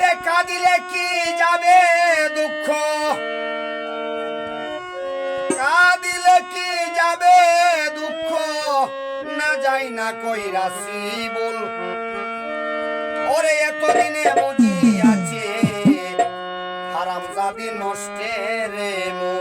করে কাঁদিলে কি যাবে দুঃখ? কাঁদিলে কি যাবে দুঃখ? না যাই না কইরাছি বল ওরে এতদিনে বুঝি আছে হারাম যাবি নষ্টের মো